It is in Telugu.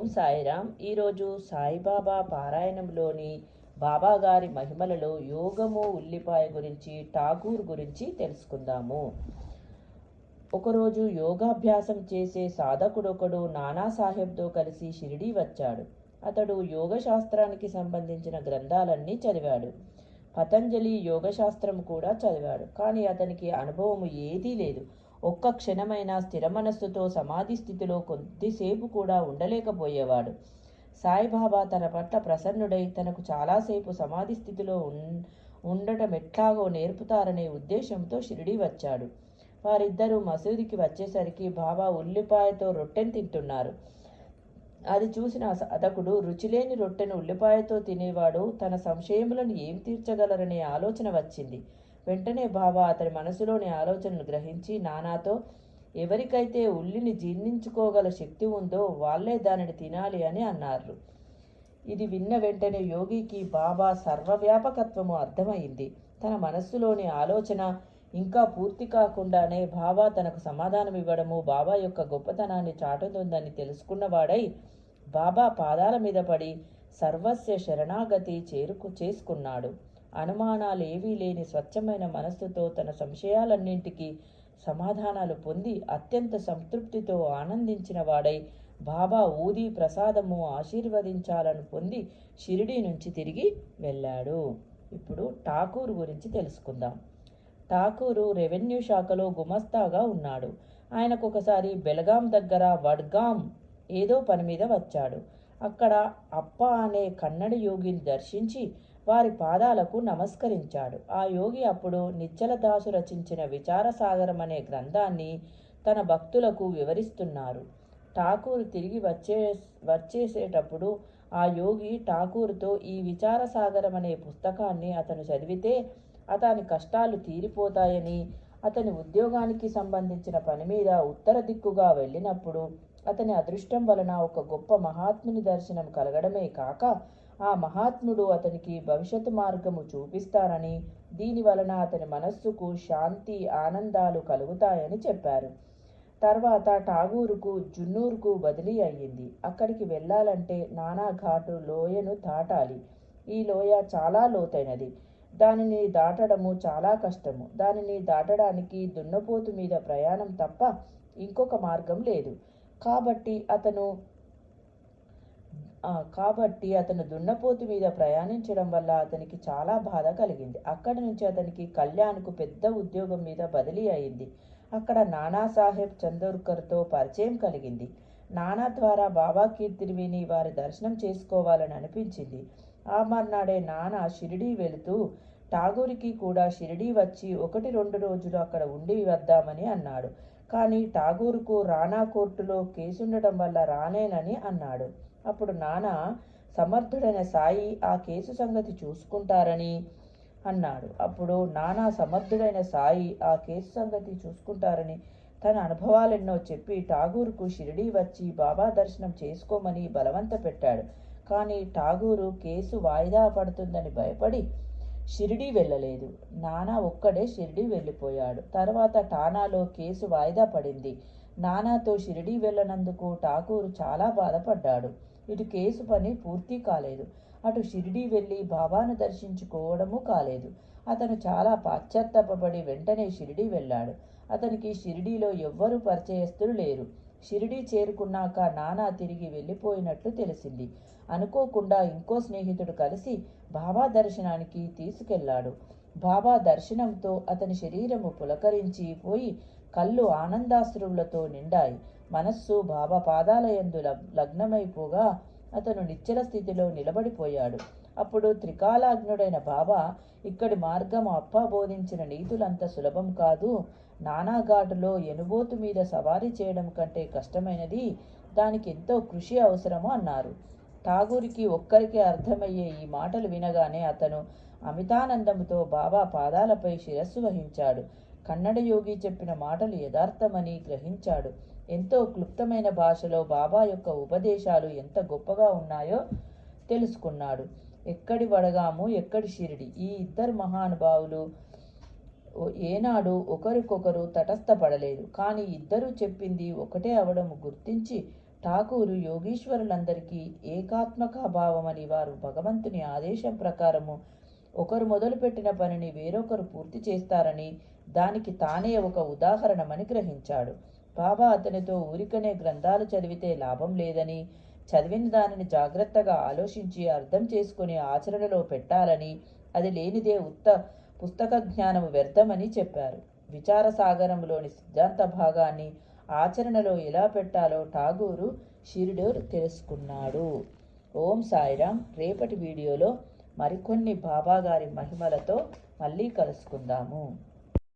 ఓం సాయిరామ్ ఈరోజు సాయిబాబా పారాయణంలోని బాబాగారి మహిమలలో యోగము ఉల్లిపాయ గురించి ఠాగూర్ గురించి తెలుసుకుందాము. ఒకరోజు యోగాభ్యాసం చేసే సాధకుడొకడు నానాసాహెబ్తో కలిసి షిరిడీ వచ్చాడు. అతడు యోగ శాస్త్రానికి సంబంధించిన గ్రంథాలన్నీ చదివాడు. పతంజలి యోగశాస్త్రం కూడా చదివాడు. కానీ అతనికి అనుభవం ఏదీ లేదు. ఒక్క క్షణమైన స్థిర మనస్సుతో సమాధి స్థితిలో కొద్దిసేపు కూడా ఉండలేకపోయేవాడు. సాయిబాబా తన పట్ల ప్రసన్నుడై తనకు చాలాసేపు సమాధి స్థితిలో ఉండటం ఎట్లాగో నేర్పుతారనే ఉద్దేశంతో షిరిడి వచ్చాడు. వారిద్దరూ మసీదుకి వచ్చేసరికి బాబా ఉల్లిపాయతో రొట్టెను తింటున్నారు. అది చూసిన సాధకుడు రుచిలేని రొట్టెను ఉల్లిపాయతో తినేవాడు తన సంశయములను ఏం తీర్చగలరనే ఆలోచన వచ్చింది. వెంటనే బాబా అతని మనసులోని ఆలోచనను గ్రహించి నానాతో ఎవరికైతే ఉల్లిని జీర్ణించుకోగల శక్తి ఉందో వాళ్ళే దానిని తినాలి అని అన్నారు. ఇది విన్న వెంటనే యోగికి బాబా సర్వవ్యాపకత్వము అర్థమైంది. తన మనస్సులోని ఆలోచన ఇంకా పూర్తి కాకుండానే బాబా తనకు సమాధానం ఇవ్వడము బాబా యొక్క గొప్పతనాన్ని చాటుతుందని తెలుసుకున్నవాడై బాబా పాదాల మీద పడి సర్వస్య శరణాగతి చేరుకు చేసుకున్నాడు. అనుమానాలు ఏవీ లేని స్వచ్ఛమైన మనస్సుతో తన సంశయాలన్నింటికీ సమాధానాలు పొంది అత్యంత సంతృప్తితో ఆనందించిన వాడై బాబా ఊది ప్రసాదము ఆశీర్వదించాలను పొంది షిరిడీ నుంచి తిరిగి వెళ్ళాడు. ఇప్పుడు ఠాకూర్ గురించి తెలుసుకుందాం. ఠాకూరు రెవెన్యూ శాఖలో గుమస్తాగా ఉన్నాడు. ఆయనకు ఒకసారి బెలగాం దగ్గర వడ్గాం ఏదో పని మీద వచ్చాడు. అక్కడ అప్ప అనే కన్నడ యోగిని దర్శించి వారి పాదాలకు నమస్కరించాడు. ఆ యోగి అప్పుడు నిచ్చలదాసు రచించిన విచారసాగరం అనే గ్రంథాన్ని తన భక్తులకు వివరిస్తున్నారు. ఠాకూర్ తిరిగి వచ్చే వచ్చేసేటప్పుడు ఆ యోగి ఠాకూర్తో ఈ విచారసాగరం అనే పుస్తకాన్ని అతను చదివితే అతని కష్టాలు తీరిపోతాయని అతని ఉద్యోగానికి సంబంధించిన పని మీద ఉత్తర దిక్కుగా వెళ్ళినప్పుడు అతని అదృష్టం వలన ఒక గొప్ప మహాత్ముని దర్శనం కలగడమే కాక ఆ మహాత్ముడు అతనికి భవిష్యత్తు మార్గము చూపిస్తారని దీని వలన అతని మనస్సుకు శాంతి ఆనందాలు కలుగుతాయని చెప్పారు. తర్వాత ఠాగూరుకు జున్నూరుకు బదిలీ అయ్యింది. అక్కడికి వెళ్ళాలంటే నానాఘాటు లోయను దాటాలి. ఈ లోయ చాలా లోతైనది. దానిని దాటడము చాలా కష్టము. దానిని దాటడానికి దున్నపోతు మీద ప్రయాణం తప్ప ఇంకొక మార్గం లేదు. కాబట్టి అతను కాబట్టి అతను దున్నపోతు మీద ప్రయాణించడం వల్ల అతనికి చాలా బాధ కలిగింది. అక్కడి నుంచి అతనికి కళ్యాణ్కు పెద్ద ఉద్యోగం మీద బదిలీ అయింది. అక్కడ నానాసాహెబ్ చందోర్కర్తో పరిచయం కలిగింది. నానా ద్వారా బాబా కీర్తిని విని వారి దర్శనం చేసుకోవాలని అనిపించింది. ఆ మర్నాడే నానా షిరిడీ వెళుతూ ఠాగూర్కి కూడా షిరిడీ వచ్చి ఒకటి రెండు రోజులు అక్కడ ఉండి వద్దామని అన్నాడు. కానీ ఠాగూర్కు రాణా కోర్టులో కేసుండటం వల్ల రానేనని అన్నాడు. అప్పుడు నానా సమర్థుడైన సాయి ఆ కేసు సంగతి చూసుకుంటారని అన్నాడు. అప్పుడు నానా సమర్థుడైన సాయి ఆ కేసు సంగతి చూసుకుంటారని తన అనుభవాలెన్నో చెప్పి ఠాగూర్కు షిరిడీ వచ్చి బాబా దర్శనం చేసుకోమని బలవంత పెట్టాడు. కానీ ఠాగూరు కేసు వాయిదా పడుతుందని భయపడి షిరిడీ వెళ్ళలేదు. నానా ఒక్కడే షిరిడీ వెళ్ళిపోయాడు. తర్వాత ఠానాలో కేసు వాయిదా పడింది. నానాతో షిరిడీ వెళ్ళనందుకు ఠాగూరు చాలా బాధపడ్డాడు. ఇటు కేసు పని పూర్తి కాలేదు. అటు షిరిడీ వెళ్ళి బాబాను దర్శించుకోవడము కాలేదు. అతను చాలా పాశ్చాత్తాపడి వెంటనే షిరిడీ వెళ్ళాడు. అతనికి షిరిడీలో ఎవ్వరూ పరిచయస్తులు లేరు. షిరిడీ చేరుకున్నాక నానా తిరిగి వెళ్ళిపోయినట్లు తెలిసింది. అనుకోకుండా ఇంకో స్నేహితుడు కలిసి బాబా దర్శనానికి తీసుకెళ్ళాడు బాబా దర్శనంతో అతని శరీరము పులకరించి పోయి కళ్ళు ఆనందాశ్రువులతో నిండాయి. మనస్సు బాబా పాదాలయందు లగ్నమైపోగా అతను నిశ్చల స్థితిలో నిలబడిపోయాడు. అప్పుడు త్రికాలాగ్నుడైన బాబా ఇక్కడి మార్గం అప్ప బోధించిన నీతులంత సులభం కాదు. నానాఘాటులో ఎనుబోతు మీద సవారీ చేయడం కంటే కష్టమైనది. దానికి ఎంతో కృషి అవసరము అన్నారు. ఠాగూరికి ఒక్కరికే అర్థమయ్యే ఈ మాటలు వినగానే అతను అమితానందంతో బాబా పాదాలపై శిరస్సు వహించాడు. కన్నడ యోగి చెప్పిన మాటలు యథార్థమని గ్రహించాడు. ఎంతో క్లుప్తమైన భాషలో బాబా యొక్క ఉపదేశాలు ఎంత గొప్పగా ఉన్నాయో తెలుసుకున్నాడు. ఎక్కడి వడగాము ఎక్కడి షిరిడి? ఈ ఇద్దరు మహానుభావులు ఏనాడు ఒకరికొకరు తటస్థపడలేదు. కానీ ఇద్దరూ చెప్పింది ఒకటే అవడం గుర్తించి ఠాకూరు యోగీశ్వరులందరికీ ఏకాత్మక భావమని వారు భగవంతుని ఆదేశం ప్రకారము ఒకరు మొదలుపెట్టిన పనిని వేరొకరు పూర్తి చేస్తారని దానికి తానే ఒక ఉదాహరణమని గ్రహించాడు. బాబా అతనితో ఊరికనే గ్రంథాలు చదివితే లాభం లేదని చదివిన దానిని జాగ్రత్తగా ఆలోచించి అర్థం చేసుకుని ఆచరణలో పెట్టాలని అది లేనిదే ఉత్త పుస్తక జ్ఞానము వ్యర్థమని చెప్పారు. విచార సాగరంలోని సిద్ధాంత భాగాన్ని ఆచరణలో ఎలా పెట్టాలో ఠాగూరు షిరిడోర్ తెలుసుకున్నాడు. ఓం సాయిరామ్ రేపటి వీడియోలో మరికొన్ని బాబా గారి మహిమలతో మళ్ళీ కలుసుకుందాము.